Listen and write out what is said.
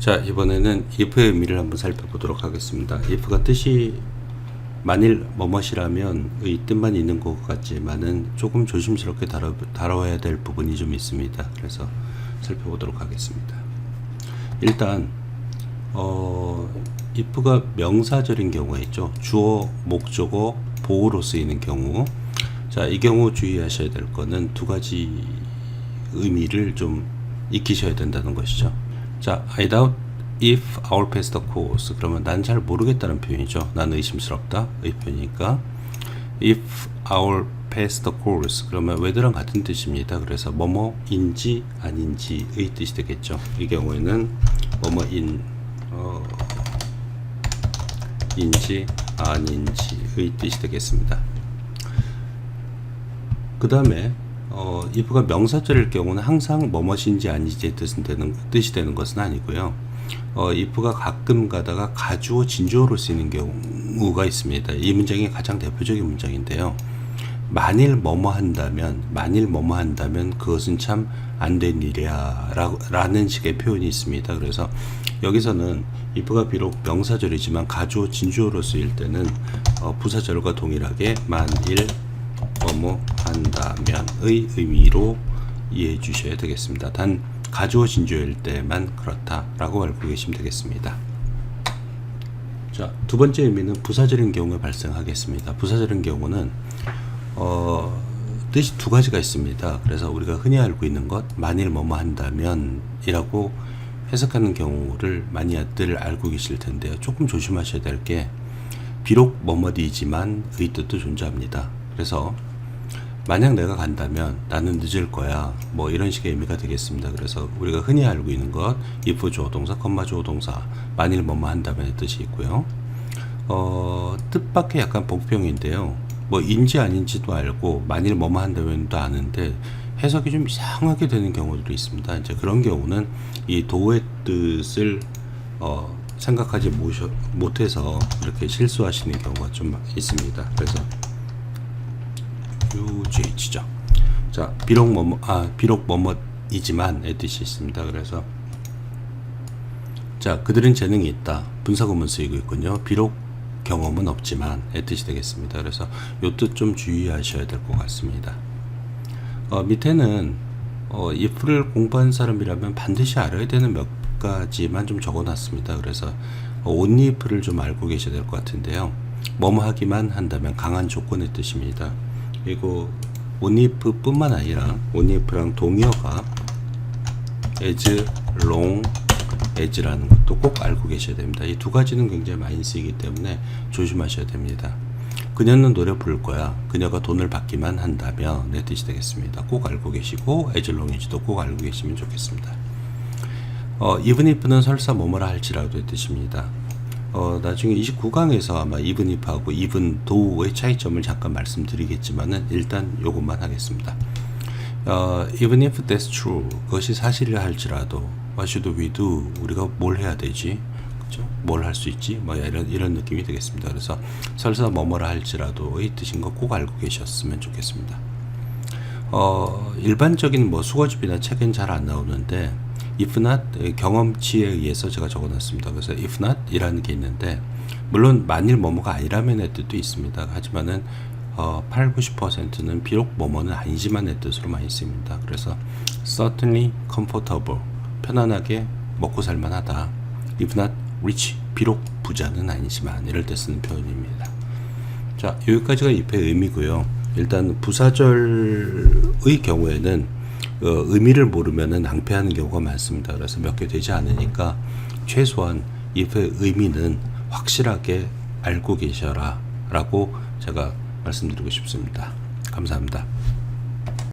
자 이번에는 if의 의미를 한번 살펴보도록 하겠습니다. if가 뜻이 만일 뭐뭇이라면 의 뜻만 있는 것 같지만은 조금 조심스럽게 다뤄, 다뤄야 될 부분이 좀 있습니다. 그래서 살펴보도록 하겠습니다. 일단 어, if가 명사절인 경우가 있죠. 주어, 목적어, 보호로 쓰이는 경우. 자, 이 경우 주의하셔야 될 거는 두 가지 의미를 좀 익히셔야 된다는 것이죠. 자, I doubt if our passed the course. 그러면 난 잘 모르겠다는 표현이죠. 난 의심스럽다. 의 표현이니까. if our passed the course. 그러면 whether랑 같은 뜻입니다. 그래서 뭐뭐인지 아닌지의 뜻이 되겠죠. 이 경우에는 뭐뭐인 어, 인지 아닌지의 뜻이 되겠습니다. 그 다음에 어, if가 명사절일 경우는 항상 뭐뭇인지 아닌지의 뜻은 되는, 뜻이 되는 것은 아니고요. 어, if가 가끔 가다가 가주어 진주어로 쓰이는 경우가 있습니다. 이 문장이 가장 대표적인 문장인데요. 만일 뭐뭐 한다면, 만일 뭐뭐 한다면 그것은 참 안 된 일이야 라는 식의 표현이 있습니다. 그래서 여기서는 if가 비록 명사절이지만 가주어 진주어로 쓰일 때는 어, 부사절과 동일하게 만일 뭐뭐 한다면의 의미로 이해해 주셔야 되겠습니다. 단 가주어 진주어일 때만 그렇다라고 알고 계시면 되겠습니다. 자, 두 번째 의미는 부사절인 경우에 발생하겠습니다. 부사절인 경우는 어, 뜻이 두 가지가 있습니다. 그래서 우리가 흔히 알고 있는 것 만일 뭐뭐 한다면이라고 해석하는 경우를 많이들 알고 계실 텐데요. 조금 조심하셔야 될 게 비록 뭐뭐이지만 의 뜻도 존재합니다. 그래서 만약 내가 간다면 나는 늦을 거야. 뭐 이런 식의 의미가 되겠습니다. 그래서 우리가 흔히 알고 있는 것 if 주어 동사, 컴마 주어 동사, 만일 뭐뭐 한다면의 뜻이 있고요. 어, 뜻밖의 약간 복병인데요. 뭐 인지 아닌지도 알고 만일 뭐뭐 한다면도 아는데 해석이 좀 이상하게 되는 경우들이 있습니다. 이제 그런 경우는 이 도의 뜻을 어, 생각하지 못해서 이렇게 실수하시는 경우가 좀 있습니다. 그래서 UGH죠. 자, 비록 뭐뭐 아 비록 뭐뭐이지만의 뜻이 있습니다. 그래서 자, 그들은 재능이 있다. 분사구문 쓰이고 있군요. 비록 경험은 없지만의 뜻이 되겠습니다. 그래서 요 뜻 좀 주의하셔야 될 것 같습니다. 어, 밑에는 어, if를 공부한 사람이라면 반드시 알아야 되는 몇 가지만 좀 적어놨습니다. 그래서 어, only if를 좀 알고 계셔야 될 것 같은데요. 뭐뭐 하기만 한다면 강한 조건의 뜻입니다. 그리고 if뿐만 아니라 if랑 동의어가 as long as라는 것도 꼭 알고 계셔야 됩니다. 이 두 가지는 굉장히 많이 쓰이기 때문에 조심하셔야 됩니다. 그녀는 노래 부를 거야. 그녀가 돈을 받기만 한다면 내 뜻이 되겠습니다. 꼭 알고 계시고 as도 꼭 알고 계시면 좋겠습니다. 어, even if는 설사 뭐뭐라 할지라도의 뜻입니다. 어, 나중에 29강에서 아마 if하고 even though의 차이점을 잠깐 말씀드리겠지만은 일단 요것만 하겠습니다. 어, even if that's true, 그것이 사실이라 할지라도 what should we do? 우리가 뭘 해야 되지? 그죠? 뭘 할 수 있지? 뭐 이런 이런 느낌이 되겠습니다. 그래서 설사 뭐뭐라 할지라도의 뜻인 거 꼭 알고 계셨으면 좋겠습니다. 어, 일반적인 뭐 수거집이나 책엔 잘 안 나오는데 if not 경험치에 의해서 제가 적어놨습니다. 그래서 if not 이라는 게 있는데 물론 만일 뭐뭐가 아니라면의 뜻도 있습니다. 하지만은 어, 8, 90%는 비록 뭐뭐는 아니지만의 뜻으로 많이 쓰입니다. 그래서 certainly comfortable 편안하게 먹고 살만하다. if not rich 비록 부자는 아니지만 이럴 때 쓰는 표현입니다. 자 여기까지가 if의 의미고요. 일단 부사절의 경우에는 어, 의미를 모르면은 낭패하는 경우가 많습니다. 그래서 몇 개 되지 않으니까 최소한 if의 의미는 확실하게 알고 계셔라라고 제가 말씀드리고 싶습니다. 감사합니다.